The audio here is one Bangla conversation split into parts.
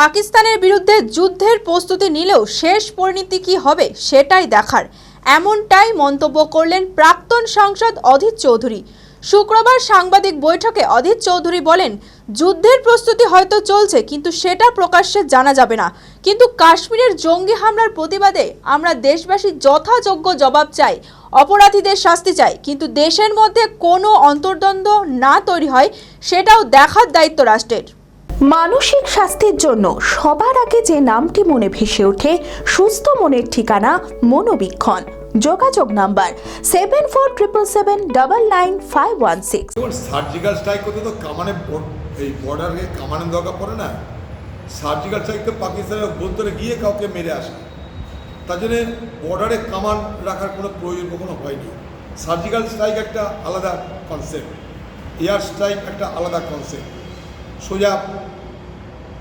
পাকিস্তানের বিরুদ্ধে যুদ্ধের প্রস্তুতি নিলেও শেষ পরিণতি কি হবে সেটাই দেখার। এমনটাই মন্তব্য করলেন প্রাক্তন সাংসদ অধীর চৌধুরী। শুক্রবার সাংবাদিক বৈঠকে অধীর চৌধুরী বলেন, যুদ্ধের প্রস্তুতি হয়তো চলছে, কিন্তু সেটা প্রকাশ্যে জানা যাবে না। কিন্তু কাশ্মীরের জঙ্গি হামলার প্রতিবাদে আমরা দেশবাসী যথাযোগ্য জবাব চাই, অপরাধীদের শাস্তি চাই। কিন্তু দেশের মধ্যে কোনো অন্তর্দ্বন্দ্ব না তৈরি হয়, সেটাও দেখার দায়িত্ব রাষ্ট্রের। মানসিক স্বাস্থ্যের জন্য সবার আগে যে নামটি মনে ভেসে ওঠে, সুস্থ মনের ঠিকানা মনোবীক্ষণ। যোগাযোগ number seven four triple seven double nine five one six surgical strike করতে তো কামানে এই বর্ডারে কামানের দরকার পড়ে না। সার্জিক্যাল স্ট্রাইক তো পাকিস্তানের অভ্যন্তরে গিয়ে কাউকে মেরে আসে। তার জন্যে বর্ডারে কামান রাখার কোনো প্রয়োজন কখনো হয়নি। সার্জিক্যাল স্ট্রাইক একটা আলাদা কনসেপ্ট এয়ার স্ট্রাইক একটা আলাদা কনসেপ্ট সোজা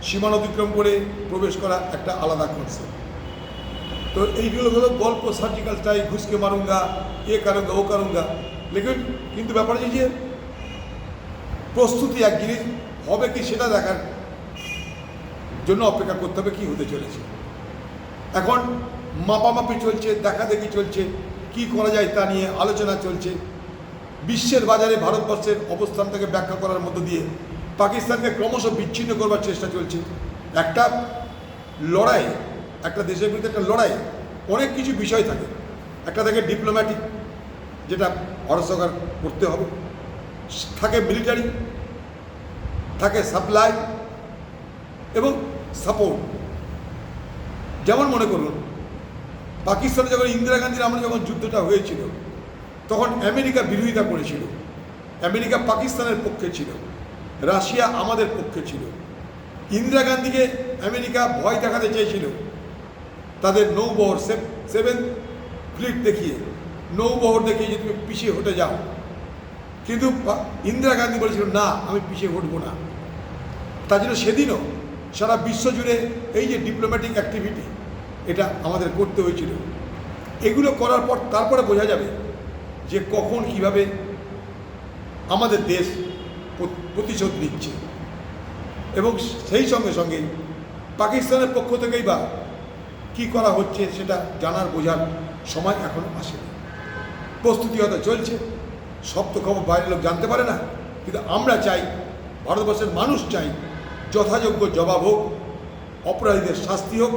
সীমানা অতিক্রম করে প্রবেশ করা একটা আলাদা কনসেপ্ট তো এইগুলো হলো গল্প সার্জিক্যাল স্ট্রাইক ঘুষকে মারুঙ্গা, এ কারুঙ্গা, ও কারুঙ্গা। লেকিন কিন্তু ব্যাপার যে প্রস্তুতি এক জিনিস হবে কি সেটা দেখার জন্য অপেক্ষা করতে হবে কী হতে চলেছে। এখন মাপামাপি চলছে, দেখাদেখি চলছে, কি করা যায় তা নিয়ে আলোচনা চলছে। বিশ্বের বাজারে ভারতবর্ষের অবস্থানটাকে ব্যাখ্যা করার মধ্য দিয়ে পাকিস্তানকে ক্রমশ বিচ্ছিন্ন করবার চেষ্টা চলছে। একটা লড়াই, একটা দেশের বিরুদ্ধে একটা লড়াই, অনেক কিছু বিষয় থাকে। একটা থাকে ডিপ্লোম্যাটিক যেটা ভারত সরকার করতে হবে। থাকে মিলিটারি থাকে সাপ্লাই এবং সাপোর্ট যেমন মনে করুন, পাকিস্তানে যখন ইন্দিরা গান্ধীর আমলে যখন যুদ্ধটা হয়েছিল, তখন আমেরিকা বিরোধিতা করেছিল। আমেরিকা পাকিস্তানের পক্ষে ছিল। রাশিয়া আমাদের পক্ষে ছিল। ইন্দিরা গান্ধীকে আমেরিকা ভয় দেখাতে চেয়েছিল। তাদের নৌবহর সেভেন ফ্লিট দেখিয়ে, নৌবহর দেখিয়ে যে তুমি পিছিয়ে হটে যাও। কিন্তু ইন্দিরা গান্ধী বলেছিল, না, আমি পিছিয়ে হটবো না। তার জন্য সেদিনও সারা বিশ্ব জুড়ে এই যে ডিপ্লোম্যাটিক অ্যাক্টিভিটি এটা আমাদের করতে হয়েছিল। এগুলো করার পর তারপরে বোঝা যাবে যে কখন কীভাবে আমাদের দেশ প্রতিশোধ নিচ্ছে। এবং সেই সঙ্গে সঙ্গে পাকিস্তানের পক্ষ থেকেই বা কী করা হচ্ছে সেটা জানার বোঝার সময় এখন আসেনি। প্রস্তুতি হয়তো চলছে। সব তো খবর বাইরের লোক জানতে পারে না। কিন্তু আমরা চাই, ভারতবর্ষের মানুষ চাই, যথাযোগ্য জবাব হোক, অপরাধীদের শাস্তি হোক,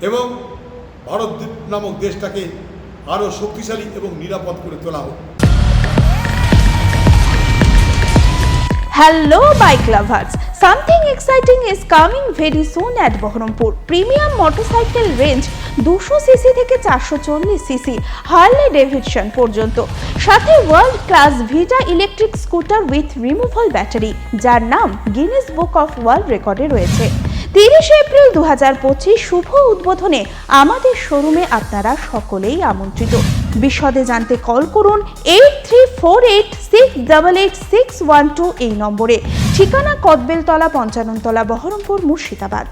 এবং ভারত নামক দেশটাকে আরও শক্তিশালী এবং নিরাপদ করে তোলা হোক। Hello, bike lovers! Something exciting is coming very soon at Bahrampur. Premium motorcycle range দুশো সিসি থেকে চারশো চল্লিশ সিসি হার্লে পর্যন্ত সাথে world class Vita electric scooter with removal battery যার নাম গিনেস বুক অফ ওয়ার্ল্ড রেকর্ডে রয়েছে তিরিশে এপ্রিল দু হাজার পঁচিশ শুভ উদ্বোধনে আমাদের শোরুমে আপনারা সকলেই আমন্ত্রিত বিশদে জানতে কল করুন eight three four eight six double eight six one two এই নম্বরে। ঠিকানা কদবেলতলা পঞ্চাননতলা বহরমপুর মুর্শিদাবাদ।